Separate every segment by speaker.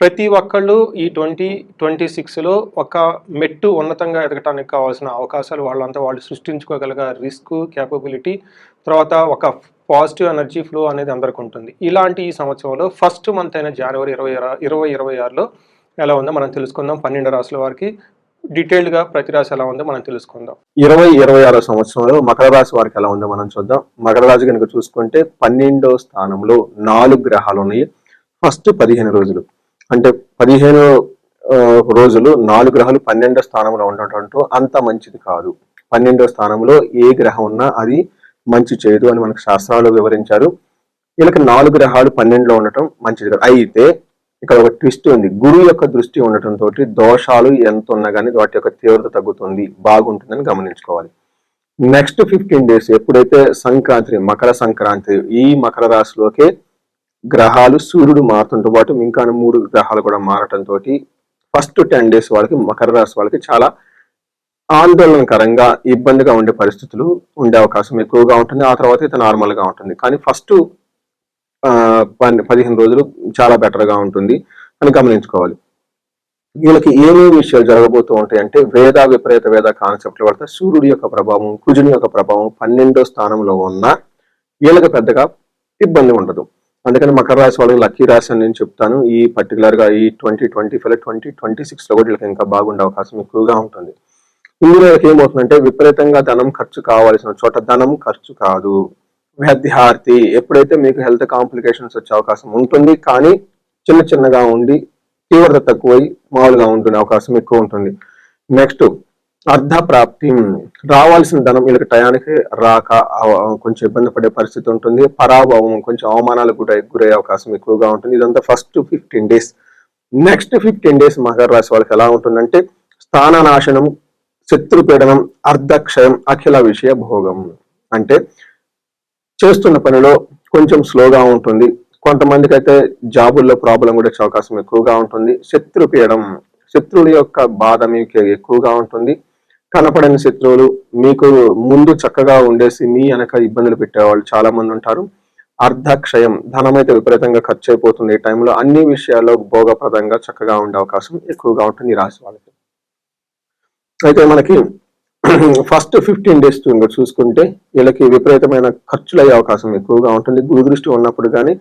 Speaker 1: ప్రతి ఒక్కళ్ళు ఈ ట్వంటీ ట్వంటీ సిక్స్లో ఒక మెట్టు ఉన్నతంగా ఎదగటానికి కావాల్సిన అవకాశాలు వాళ్ళంతా వాళ్ళు సృష్టించుకోగలిగే రిస్క్ క్యాపబిలిటీ తర్వాత ఒక పాజిటివ్ ఎనర్జీ ఫ్లో అనేది అందరికి ఉంటుంది. ఇలాంటి ఈ సంవత్సరంలో ఫస్ట్ మంత్ అయిన జనవరి ఇరవై ఇరవై ఇరవై ఆరులో ఎలా ఉందో మనం తెలుసుకుందాం. పన్నెండు రాసుల వారికి డీటెయిల్డ్గా ప్రతి రాశి ఎలా ఉందో మనం తెలుసుకుందాం.
Speaker 2: ఇరవై ఇరవై ఆరో సంవత్సరంలో మకర రాశి వారికి ఎలా ఉందో మనం చూద్దాం. మకర రాశి కనుక చూసుకుంటే పన్నెండో స్థానంలో నాలుగు గ్రహాలు ఉన్నాయి. ఫస్ట్ పదిహేను రోజులు. అంటే పదిహేను రోజులు నాలుగు గ్రహాలు పన్నెండో స్థానంలో ఉండటంతో అంత మంచిది కాదు. పన్నెండో స్థానంలో ఏ గ్రహం ఉన్నా అది మంచి చేయదు అని మనకు శాస్త్రాలు వివరించారు. వీళ్ళకి నాలుగు గ్రహాలు పన్నెండులో ఉండటం మంచిది కాదు. అయితే ఇక్కడ ఒక ట్విస్ట్ ఉంది. గురువు యొక్క దృష్టి ఉండటం తోటి దోషాలు ఎంత ఉన్నా కానీ వాటి యొక్క తీవ్రత తగ్గుతుంది. బాగుంటుందని గమనించుకోవాలి. నెక్స్ట్ ఫిఫ్టీన్ డేస్ ఎప్పుడైతే సంక్రాంతి మకర సంక్రాంతి ఈ మకర రాశిలోకే గ్రహాలు సూర్యుడు మారుతుంటూ పాటు ఇంకా మూడు గ్రహాలు కూడా మారటంతో ఫస్ట్ టెన్ డేస్ వాళ్ళకి మకర రాశి వాళ్ళకి చాలా ఆందోళనకరంగా ఇబ్బందిగా ఉండే పరిస్థితులు ఉండే అవకాశం ఎక్కువగా ఉంటుంది. ఆ తర్వాత అయితే నార్మల్గా ఉంటుంది. కానీ ఫస్ట్ పదిహేను రోజులు చాలా బెటర్గా ఉంటుంది అని గమనించుకోవాలి. వీళ్ళకి ఏమేమి విషయాలు జరగబోతూ ఉంటాయి అంటే వేద విపరీత వేద కాన్సెప్ట్ల పడితే సూర్యుడి యొక్క ప్రభావం కుజుని యొక్క ప్రభావం పన్నెండో స్థానంలో ఉన్న వీళ్ళకి పెద్దగా ఇబ్బంది ఉండదు. అందుకని మకర రాశి వాళ్ళకి లక్కీ రాశి అని నేను చెప్తాను. ఈ పర్టికులర్గా ఈ twenty twenty five twenty twenty సిక్స్లో కూడా వీళ్ళకి ఇంకా బాగుండే అవకాశం ఎక్కువగా ఉంటుంది. ఇందులో ఏమవుతుందంటే విపరీతంగా ధనం ఖర్చు కావాల్సిన చోట ధనం ఖర్చు కాదు. విద్యార్థి ఎప్పుడైతే మీకు హెల్త్ కాంప్లికేషన్స్ వచ్చే అవకాశం ఉంటుంది కానీ చిన్న చిన్నగా ఉండి తీవ్రత తక్కువై మామూలుగా ఉంటుంది అవకాశం ఎక్కువ ఉంటుంది. నెక్స్ట్ అర్ధ ప్రాప్తి రావాల్సిన ధనం వీళ్ళకి టయానికి రాక కొంచెం ఇబ్బంది పడే పరిస్థితి ఉంటుంది. పరాభవం కొంచెం అవమానాలకు కూడా గురయ్యే అవకాశం ఎక్కువగా ఉంటుంది. ఇదంతా first fifteen days next fifteen days Makar రాశి వాళ్ళకి ఎలా ఉంటుందంటే స్థాననాశనం శత్రుపీడనం అర్ధక్షయం అఖిల విషయ భోగం. అంటే చేస్తున్న పనిలో కొంచెం స్లోగా ఉంటుంది. కొంతమందికి అయితే జాబుల్లో ప్రాబ్లం కూడా వచ్చే అవకాశం ఎక్కువగా ఉంటుంది. శత్రుపీడం శత్రువుల యొక్క బాధ మీకు ఎక్కువగా ఉంటుంది. కనపడని శత్రువులు మీకు ముందు చక్కగా ఉండేసి మీ వెనక ఇబ్బందులు పెట్టేవాళ్ళు చాలా మంది ఉంటారు. అర్ధక్షయం ధనం అయితే విపరీతంగా ఖర్చు అయిపోతుంది ఈ టైంలో అన్ని విషయాల్లో భోగప్రదంగా చక్కగా ఉండే అవకాశం ఎక్కువగా ఉంటుంది ఈ రాశి వాళ్ళకి. అయితే మనకి ఫస్ట్ ఫిఫ్టీన్ డేస్ చూసుకుంటే వీళ్ళకి విపరీతమైన ఖర్చులు అయ్యే అవకాశం ఎక్కువగా ఉంటుంది. గురు దృష్టి ఉన్నప్పుడు కానీ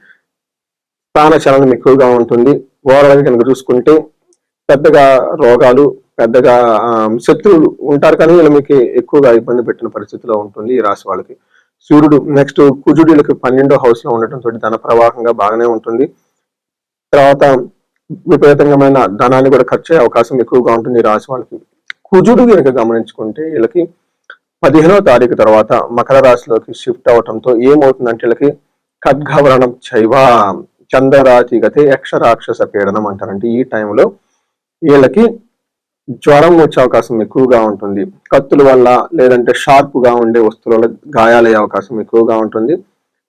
Speaker 2: స్థాన చలనం ఎక్కువగా ఉంటుంది. ఓవరాల్గా కనుక చూసుకుంటే పెద్దగా రోగాలు పెద్దగా శత్రువులు ఉంటారు కానీ వీళ్ళు మీకు ఎక్కువగా ఇబ్బంది పెట్టిన పరిస్థితిలో ఉంటుంది ఈ రాశి వాళ్ళకి. సూర్యుడు నెక్స్ట్ కుజుడు వీళ్ళకి పన్నెండో హౌస్లో ఉండటం తోటి ధన ప్రవాహంగా బాగానే ఉంటుంది. తర్వాత విపరీతంగా ధనాన్ని కూడా ఖర్చు అయ్యే అవకాశం ఎక్కువగా ఉంటుంది ఈ రాశి వాళ్ళకి. కుజుడు కనుక గమనించుకుంటే వీళ్ళకి పదిహేనో తారీఖు తర్వాత మకర రాశిలోకి షిఫ్ట్ అవటంతో ఏమవుతుందంటే వీళ్ళకి ఖడ్గవరణం చైవ చందరాతి గతే యక్ష రాక్షస పీడనం అంటారంటే ఈ టైంలో వీళ్ళకి జ్వరం వచ్చే అవకాశం ఎక్కువగా ఉంటుంది. కత్తుల వల్ల లేదంటే షార్ప్గా ఉండే వస్తువుల వల్ల గాయాలయ్యే అవకాశం ఎక్కువగా ఉంటుంది.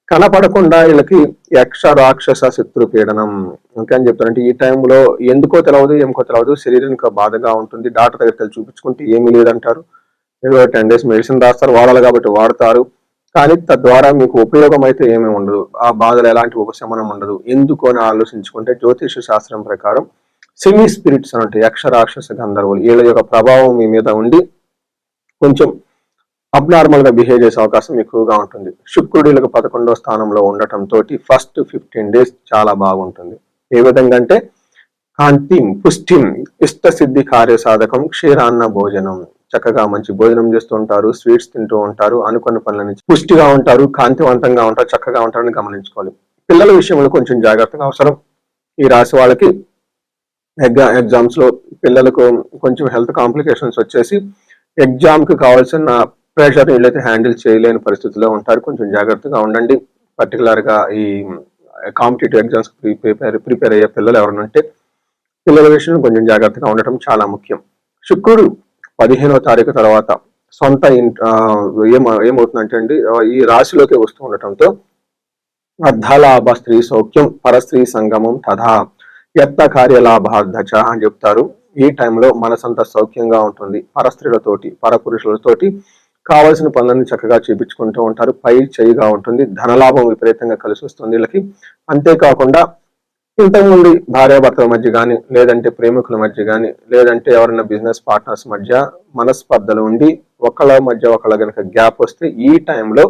Speaker 2: కనపడకుండా వీళ్ళకి యక్ష రాక్షస శత్రు పీడనం. ఇంకా అని చెప్తారంటే ఈ టైంలో ఎందుకో తెలవదు ఏమికో తెలవదు. శరీరానికి బాధగా ఉంటుంది. డాక్టర్ దగ్గరికి వెళ్ళి చూపించుకుంటే ఏమీ లేదంటారు. ఏదో టెన్ డేస్ మెడిసిన్ రాస్తారు వాడాలి కాబట్టి వాడతారు. కానీ తద్వారా మీకు ఉపయోగం అయితే ఏమీ ఉండదు. ఆ బాధలు ఎలాంటి ఉపశమనం ఉండదు. ఎందుకు అని ఆలోచించుకుంటే జ్యోతిష శాస్త్రం ప్రకారం సెమీ స్పిరిట్స్ అంటే యక్ష రాక్షస గంధర్వులు. వీళ్ళ యొక్క ప్రభావం మీ మీద ఉండి కొంచెం అబ్నార్మల్గా బిహేవ్ చేసే అవకాశం ఎక్కువగా ఉంటుంది. శుక్రుడిలకు పదకొండో స్థానంలో ఉండటం తోటి ఫస్ట్ ఫిఫ్టీన్ డేస్ చాలా బాగుంటుంది. ఏ విధంగా అంటే కాంతిం పుష్టిం ఇష్ట సిద్ధి కార్య సాధకం క్షీరాన్న భోజనం. చక్కగా మంచి భోజనం చేస్తూ ఉంటారు స్వీట్స్ తింటూ ఉంటారు అనుకున్న పనులని పుష్టిగా ఉంటారు కాంతివంతంగా ఉంటారు చక్కగా ఉంటారని గమనించుకోవాలి. పిల్లల విషయంలో కొంచెం జాగ్రత్తగా అవసరం. ఈ రాశి వాళ్ళకి ఎగ్జా ఎగ్జామ్స్లో పిల్లలకు కొంచెం హెల్త్ కాంప్లికేషన్స్ వచ్చేసి ఎగ్జామ్కి కావాల్సిన ప్రెషర్ వీళ్ళైతే హ్యాండిల్ చేయలేని పరిస్థితిలో ఉంటారు. కొంచెం జాగ్రత్తగా ఉండండి. పర్టికులర్గా ఈ కాంపిటేటివ్ ఎగ్జామ్స్ ప్రిపేర్ ప్రిపేర్ అయ్యే పిల్లలు ఎవరైనా పిల్లల విషయంలో కొంచెం జాగ్రత్తగా ఉండటం చాలా ముఖ్యం. శుక్రుడు పదిహేనో తారీఖు తర్వాత సొంత ఏమ ఏమవుతుందంటే అండి ఈ రాశిలోకి వస్తూ ఉండటంతో అర్ధలాభ స్త్రీ సౌఖ్యం పరస్త్రీ సంగమం తథా యత్న కార్యలాభార్థచ అని చెప్తారు. ఈ టైంలో మనసంతా సౌఖ్యంగా ఉంటుంది. పరస్త్రీలతోటి పరపురుషులతోటి కావలసిన పనులను చక్కగా చూపించుకుంటూ ఉంటారు. పై చేయిగా ఉంటుంది. ధనలాభం విపరీతంగా కలిసి వస్తుంది వీళ్ళకి. అంతేకాకుండా ఇంతకుముందు భార్యాభర్తల మధ్య కానీ లేదంటే ప్రేమికుల మధ్య కానీ లేదంటే ఎవరైనా బిజినెస్ పార్ట్నర్స్ మధ్య మనస్పర్ధలు ఉండి ఒకళ్ళ మధ్య ఒకళ్ళ కనుక గ్యాప్ వస్తే ఈ టైంలో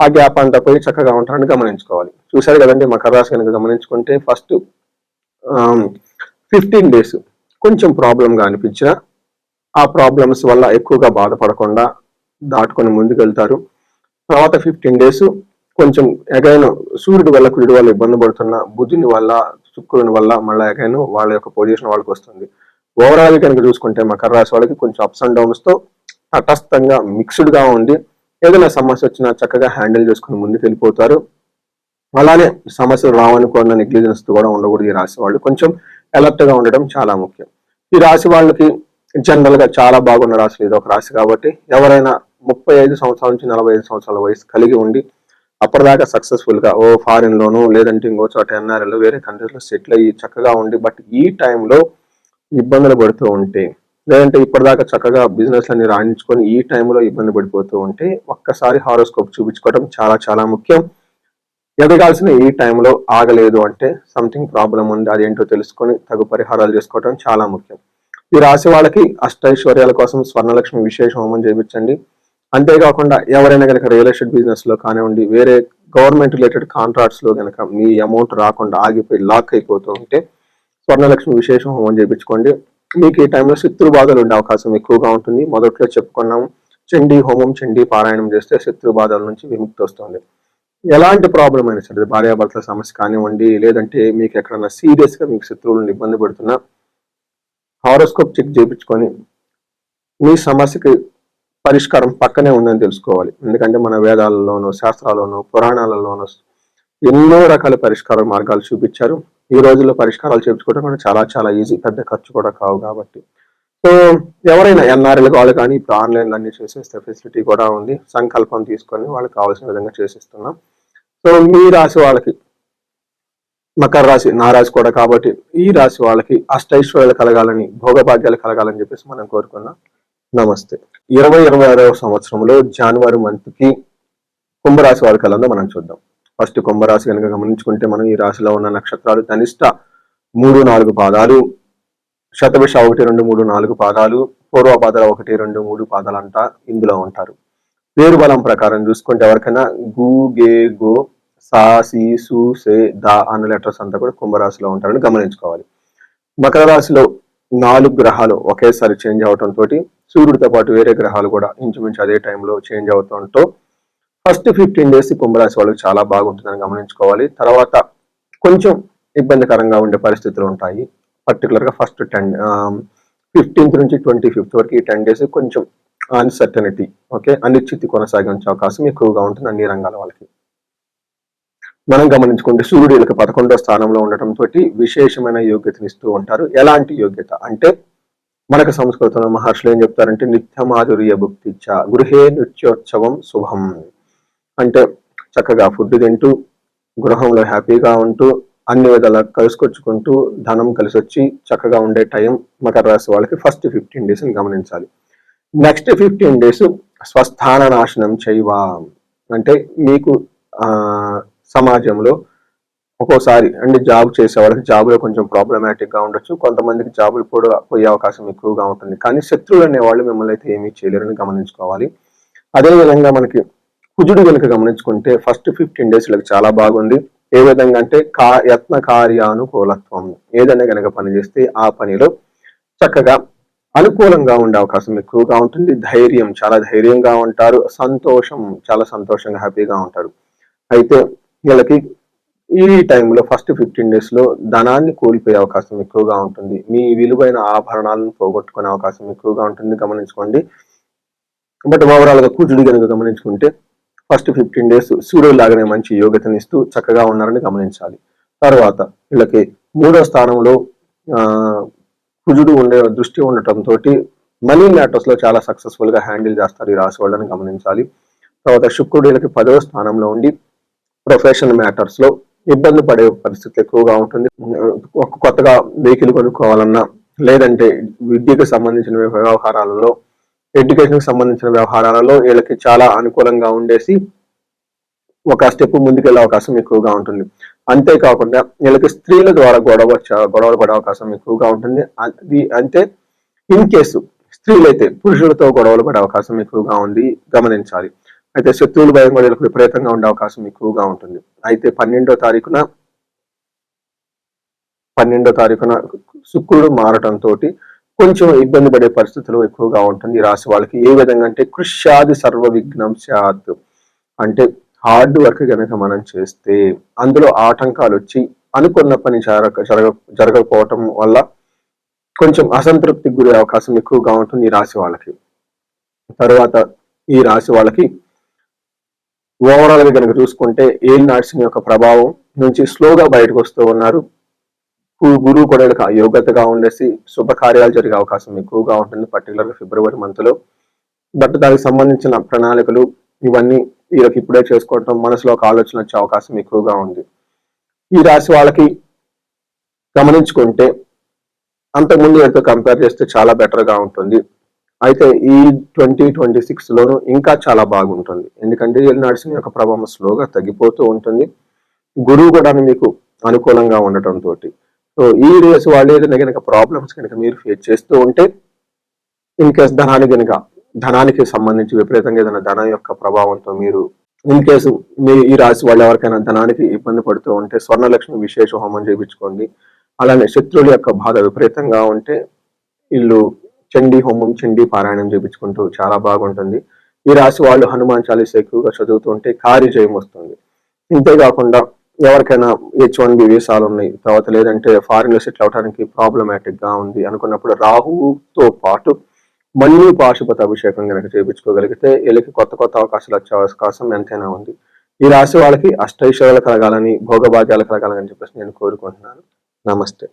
Speaker 2: ఆ గ్యాప్ అంతా పోయి చక్కగా ఉంటారని గమనించుకోవాలి. చూసారు కదండి మకర రాశి కనుక గమనించుకుంటే ఫస్ట్ ఫిఫ్టీన్ డేస్ కొంచెం ప్రాబ్లంగా అనిపించిన ఆ ప్రాబ్లమ్స్ వల్ల ఎక్కువగా బాధపడకుండా దాటుకొని ముందుకెళ్తారు. తర్వాత ఫిఫ్టీన్ డేస్ కొంచెం ఎగైన్ సూర్యుడి వల్ల కుడి వల్ల ఇబ్బంది పడుతున్న బుధుని వల్ల శుక్రుని వల్ల మళ్ళీ ఎగైన్ వాళ్ళ యొక్క పొజిషన్ వాళ్ళకి వస్తుంది. ఓవరాల్ కనుక చూసుకుంటే మకర రాశి వాళ్ళకి కొంచెం అప్స్ అండ్ డౌన్స్తో తటస్థంగా మిక్స్డ్గా ఉండి ఏదైనా సమస్య వచ్చినా చక్కగా హ్యాండిల్ చేసుకుని ముందుకు వెళ్ళిపోతారు అలానే సమస్యలు రావనుకున్న నెగ్లిజెన్స్ కూడా ఉండకూడదు ఈ రాశి వాళ్ళు. కొంచెం అలర్ట్గా ఉండడం చాలా ముఖ్యం. ఈ రాశి వాళ్ళకి జనరల్గా చాలా బాగున్న రాశి ఇది ఒక రాశి కాబట్టి ఎవరైనా ముప్పై ఐదు సంవత్సరాల నుంచి నలభై ఐదు సంవత్సరాల వయసు కలిగి ఉండి అప్పటిదాకా సక్సెస్ఫుల్గా ఓ ఫారిన్ లోను లేదంటే ఇంకో చోట ఎన్ఆర్ఎల్ వేరే కంట్రీస్లో సెటిల్ అయ్యి చక్కగా ఉండి బట్ ఈ టైంలో ఇబ్బందులు పడుతూ ఉంటే లేదంటే ఇప్పటిదాకా చక్కగా బిజినెస్ అన్ని రాణించుకొని ఈ టైంలో ఇబ్బంది పడిపోతూ ఉంటే ఒక్కసారి హారోస్కోప్ చూపించుకోవడం చాలా చాలా ముఖ్యం. ఎదగాల్సిన ఈ టైంలో ఆగలేదు అంటే సంథింగ్ ప్రాబ్లం ఉంది. అదేంటో తెలుసుకొని తగు పరిహారాలు చేసుకోవడం చాలా ముఖ్యం. ఈ రాశి వాళ్ళకి అష్టైశ్వర్యాల కోసం స్వర్ణలక్ష్మి విశేష హోమం చేయించండి అంతేకాకుండా ఎవరైనా కనుక రియల్ ఎస్టేట్ బిజినెస్లో కానివ్వండి వేరే గవర్నమెంట్ రిలేటెడ్ కాంట్రాక్ట్స్లో కనుక మీ అమౌంట్ రాకుండా ఆగిపోయి లాక్ అయిపోతూ ఉంటే స్వర్ణలక్ష్మి విశేష హోమం చేయించుకోండి మీకు ఈ టైంలో శత్రు బాధలు ఉండే అవకాశం ఎక్కువగా ఉంటుంది. మొదట్లో చెప్పుకున్నాము చండీ హోమం చండీ పారాయణం చేస్తే శత్రు బాధల నుంచి విముక్తి వస్తుంది. ఎలాంటి ప్రాబ్లం అయినా సరే భార్యాభర్తల సమస్య కానివ్వండి లేదంటే మీకు ఎక్కడైనా సీరియస్గా మీకు శత్రువులను ఇబ్బంది పెడుతున్నా హారోస్కోప్ చెక్ చేయించుకొని మీ సమస్యకి పరిష్కారం పక్కనే ఉందని తెలుసుకోవాలి. ఎందుకంటే మన వేదాలలోనూ శాస్త్రాల్లోనూ పురాణాలలోనూ ఎన్నో రకాల పరిష్కార మార్గాలు చూపించారు. ఈ రోజుల్లో పరిష్కారాలు చేయించుకోవడం కూడా చాలా చాలా ఈజీ పెద్ద ఖర్చు కూడా కావు కాబట్టి. సో ఎవరైనా ఎన్ఆర్ఎల్ వాళ్ళు కానీ ఇప్పుడు ఆన్లైన్ అన్ని చేసేస్తే ఫెసిలిటీ కూడా ఉంది. సంకల్పం తీసుకొని వాళ్ళకి కావాల్సిన విధంగా చేసిస్తున్నాం. సో మీ రాశి వాళ్ళకి మకర రాశి నా రాశి కూడా కాబట్టి ఈ రాశి వాళ్ళకి అష్టైశ్వర్యాలు కలగాలని భోగభాగ్యాలు కలగాలని చెప్పేసి మనం కోరుకున్నాం. నమస్తే. ఇరవై ఇరవై ఆరవ సంవత్సరంలో జనవరి మంత్కి కుంభరాశి వారి కలందో మనం చూద్దాం. ఫస్ట్ కుంభరాశి కనుక గమనించుకుంటే మనం ఈ రాశిలో ఉన్న నక్షత్రాలు కనిష్ట మూడు నాలుగు పాదాలు శతభిష ఒకటి రెండు మూడు నాలుగు పాదాలు పూర్వపాదాల ఒకటి రెండు మూడు పాదాలు అంట ఇందులో ఉంటారు. పేరు బలం ప్రకారం చూసుకుంటే ఎవరికైనా గు గే గో సా సి సు సే దా అన్న లెటర్స్ అంతా కూడా కుంభరాశిలో ఉంటారని గమనించుకోవాలి. మకర రాశిలో నాలుగు గ్రహాలు ఒకేసారి చేంజ్ అవటంతో సూర్యుడితో పాటు వేరే గ్రహాలు కూడా ఇంచుమించు అదే టైంలో చేంజ్ అవటంతో ఫస్ట్ ఫిఫ్టీన్ డేస్ కుంభరాశి వాళ్ళకి చాలా బాగుంటుందని గమనించుకోవాలి. తర్వాత కొంచెం ఇబ్బందికరంగా ఉండే పరిస్థితులు ఉంటాయి. పర్టికులర్గా ఫస్ట్ టెన్ ఫిఫ్టీన్త్ నుంచి ట్వంటీ ఫిఫ్త్ వరకు ఈ టెన్ డేస్ కొంచెం అన్సర్టనిటీ ఓకే అనిశ్చితి కొనసాగించే అవకాశం ఎక్కువగా ఉంటుంది అన్ని రంగాల వాళ్ళకి. మనం గమనించుకుంటే సూర్యుడు వీళ్ళకి పదకొండో స్థానంలో ఉండటం తోటి విశేషమైన యోగ్యతనిస్తూ ఉంటారు. ఎలాంటి యోగ్యత? అంటే మనకు సంస్కృతంలో మహర్షులు ఏం చెప్తారంటే నిత్యమాధుర్య భుక్తిచ్చ గృహే నృత్యోత్సవం శుభం. అంటే చక్కగా ఫుడ్ తింటూ గృహంలో హ్యాపీగా ఉంటూ అన్ని విధాలా కలుసుకొచ్చుకుంటూ ధనం కలిసి వచ్చి చక్కగా ఉండే టైం మకర రాశి వాళ్ళకి ఫస్ట్ ఫిఫ్టీన్ డేస్ గమనించాలి. నెక్స్ట్ ఫిఫ్టీన్ డేస్ స్వస్థాన నాశనం చేయవా? అంటే మీకు సమాజంలో ఒక్కోసారి అంటే జాబ్ చేసే వాళ్ళకి జాబ్లో కొంచెం ప్రాబ్లమాటిక్గా ఉండొచ్చు. కొంతమందికి జాబులు కూడా పోయే అవకాశం ఎక్కువగా ఉంటుంది. కానీ శత్రువులు అనేవాళ్ళు మిమ్మల్ని అయితే ఏమీ చేయలేరని గమనించుకోవాలి. అదే విధంగా మనకి కుజుడు కనుక గమనించుకుంటే ఫస్ట్ ఫిఫ్టీన్ డేస్ వీళ్ళకి చాలా బాగుంది. ఏ విధంగా అంటే కా యత్న కార్యానుకూలత్వం. ఏదైనా కనుక పని చేస్తే ఆ పనిలో చక్కగా అనుకూలంగా ఉండే అవకాశం ఎక్కువగా ఉంటుంది. ధైర్యం చాలా ధైర్యంగా ఉంటారు. సంతోషం చాలా సంతోషంగా హ్యాపీగా ఉంటారు. అయితే వీళ్ళకి ఈ టైంలో ఫస్ట్ ఫిఫ్టీన్ డేస్లో ధనాన్ని కోల్పోయే అవకాశం ఎక్కువగా ఉంటుంది. మీ విలువైన ఆభరణాలను పోగొట్టుకునే అవకాశం ఎక్కువగా ఉంటుంది. గమనించుకోండి. బట్ ఓవరాల్గా కూచుడు కనుక గమనించుకుంటే ఫస్ట్ ఫిఫ్టీన్ డేస్ సూర్యుడు లాగానే మంచి యోగ్యతనిస్తూ చక్కగా ఉన్నారని గమనించాలి. తర్వాత వీళ్ళకి మూడో స్థానంలో కుజుడు ఉండే దృష్టి ఉండటంతో మనీ మ్యాటర్స్లో చాలా సక్సెస్ఫుల్గా హ్యాండిల్ చేస్తారు ఈ రాశి వాళ్ళని గమనించాలి. తర్వాత శుక్రుడు వీళ్ళకి పదవ స్థానంలో ఉండి ప్రొఫెషన్ మ్యాటర్స్లో ఇబ్బంది పడే పరిస్థితి ఎక్కువగా ఉంటుంది. ఒక కొత్తగా వెహికల్ కొనుక్కోవాలన్నా లేదంటే విద్యకు సంబంధించిన వ్యవహారాలలో ఎడ్యుకేషన్కి సంబంధించిన వ్యవహారాలలో వీళ్ళకి చాలా అనుకూలంగా ఉండేసి ఒక స్టెప్ ముందుకెళ్ళే అవకాశం ఎక్కువగా ఉంటుంది. అంతేకాకుండా వీళ్ళకి స్త్రీల ద్వారా గొడవ గొడవలు పడే అవకాశం ఎక్కువగా ఉంటుంది. అది అంటే ఇన్ కేసు స్త్రీలైతే పురుషులతో గొడవలు పడే అవకాశం ఎక్కువగా ఉంది గమనించాలి. అయితే శత్రువుల భయం కూడా వీళ్ళకి విపరీతంగా ఉండే అవకాశం ఎక్కువగా ఉంటుంది. అయితే పన్నెండో తారీఖున పన్నెండో తారీఖున శుక్రుడు మారటంతో కొంచెం ఇబ్బంది పడే పరిస్థితులు ఎక్కువగా ఉంటుంది. రాసి రాశి వాళ్ళకి ఏ విధంగా అంటే కృష్యాది సర్వ విఘ్నం సాత్ అంటే హార్డ్ వర్క్ కనుక మనం చేస్తే అందులో ఆటంకాలు వచ్చి అనుకున్న పని జరగ జరగ జరగకపోవటం వల్ల కొంచెం అసంతృప్తికి గురే అవకాశం ఎక్కువగా ఉంటుంది ఈ రాశి వాళ్ళకి. తర్వాత ఈ రాశి వాళ్ళకి ఓవరాల్గా కనుక చూసుకుంటే ఏల్ నాట్సింగ్ యొక్క ప్రభావం నుంచి స్లోగా బయటకు వస్తూ ఉన్నారు. గురువు కూడా యోగ్యతగా ఉండేసి శుభకార్యాలు జరిగే అవకాశం ఎక్కువగా ఉంటుంది పర్టికులర్గా ఫిబ్రవరి మంత్లో బట్ దానికి సంబంధించిన ప్రణాళికలు ఇవన్నీ వీళ్ళకి ఇప్పుడే చేసుకోవటం మనసులో ఒక ఆలోచన వచ్చే అవకాశం ఎక్కువగా ఉంది. ఈ రాశి వాళ్ళకి గమనించుకుంటే అంతకుముందు వీళ్ళతో కంపేర్ చేస్తే చాలా బెటర్గా ఉంటుంది. అయితే ఈ ట్వంటీ ట్వంటీ సిక్స్లోనూ ఇంకా చాలా బాగుంటుంది. ఎందుకంటే ఈ నడిచిన యొక్క ప్రభావం స్లోగా తగ్గిపోతూ ఉంటుంది. గురువు కూడా మీకు అనుకూలంగా ఉండటంతో సో ఈ డేస్ వాళ్ళు ఏదైనా కనుక ప్రాబ్లమ్స్ కనుక మీరు ఫేస్ చేస్తూ ఉంటే ఇన్ కేస్ ధనానికి కనుక ధనానికి సంబంధించి విపరీతంగా ఏదైనా ధనం యొక్క ప్రభావంతో మీరు ఇన్ కేసు మీ ఈ రాశి వాళ్ళు ఎవరికైనా ధనానికి ఇబ్బంది పడుతూ ఉంటే స్వర్ణలక్ష్మి విశేష హోమం చేయించుకోండి. అలానే శత్రువుల యొక్క బాధ విపరీతంగా ఉంటే వీళ్ళు చండీ హోమం చండీ పారాయణం చేయించుకుంటూ చాలా బాగుంటుంది. ఈ రాశి వాళ్ళు హనుమాన్ చాలీస ఎక్కువగా చదువుతుంటే కార్యజయం వస్తుంది. ఇంతేకాకుండా ఎవరికైనా హెచ్ వన్ బి వీసాలు ఉన్నాయి. తర్వాత లేదంటే ఫారిన్లో సెటిల్ అవడానికి ప్రాబ్లమాటిక్గా ఉంది అనుకున్నప్పుడు రాహుతో పాటు మళ్ళీ పాశుపత అభిషేకం కనుక చేయించుకోగలిగితే వీళ్ళకి కొత్త కొత్త అవకాశాలు వచ్చే అవకాశం ఎంతైనా ఉంది. ఈ రాశి వాళ్ళకి అష్టైశ్వర్యాలు కలగాలని భోగభాగ్యాలు కలగాలని చెప్పేసి నేను కోరుకుంటున్నాను. నమస్తే.